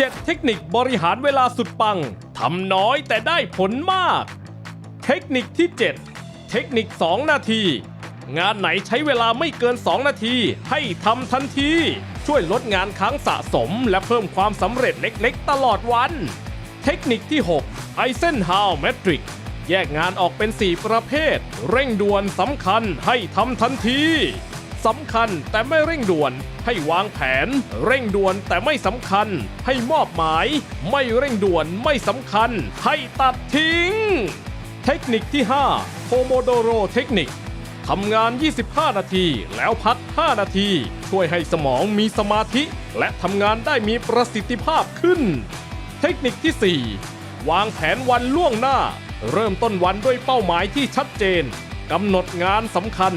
7 เทคนิคบริหารเวลาสุดปัง ทำน้อยแต่ได้ผลมาก เทคนิคที่ 7 เทคนิค 2 นาที งานไหนใช้เวลาไม่เกิน 2 นาที ให้ทำทันที ช่วยลดงานค้างสะสม และเพิ่มความสำเร็จเล็กๆ ตลอดวัน เทคนิคที่6 Eisenhower Matrix แยกงานออกเป็น 4 ประเภท เร่งด่วนสำคัญให้ทำทันที สำคัญแต่ไม่เร่งด่วน ให้วางแผน เร่งด่วนแต่ไม่สำคัญ ให้มอบหมาย ไม่เร่งด่วนไม่สำคัญ ให้ตัดทิ้ง เทคนิคที่ 5โ o โมโดโรเทคนิคทำงาน 25 นาที แล้วพัก 5 นาที ช่วยให้สมองมีสมาธิ และทำงานได้มีประสิทธิภาพขึ้น เทคนิคที่ 4 วางแผนวันล่วงหน้า เริ่มต้นวันด้วยเป้าหมายที่ชัดเจนกำหนดงานสำคัญ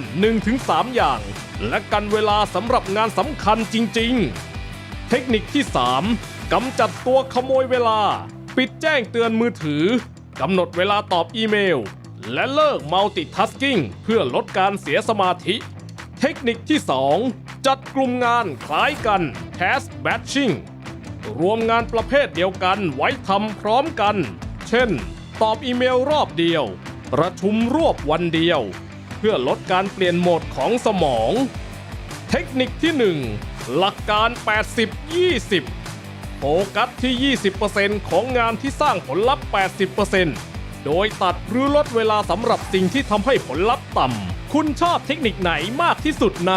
1-3 อย่าง และกันเวลาสำหรับงานสำคัญจริง ๆ เทคนิคที่3กำจัดตัวขโมยเวลา ปิดแจ้งเตือนมือถือกำหนดเวลาตอบอีเมล และเลิกมัลติทัสกิ้งเพื่อลดการเสียสมาธิ เทคนิคที่ 2 จัดกลุ่มงานคล้ายกัน Task Batching รวมงานประเภทเดียวกันไว้ทำพร้อมกัน เช่น ตอบอีเมลรอบเดียว ประชุมรวบวันเดียว พื่อลดการเปลี่ยนโหมดของสมอง เทคนิคที่ 1 หลักการ 80-20 โฟกัสที่ 20%ของงานที่สร้างผลลัพธ์ 80%โดยตัดหรือลดเวลาสำหรับสิ่งที่ทำให้ผลลัพธ์ต่ำ คุณชอบเทคนิคไหนมากที่สุดใน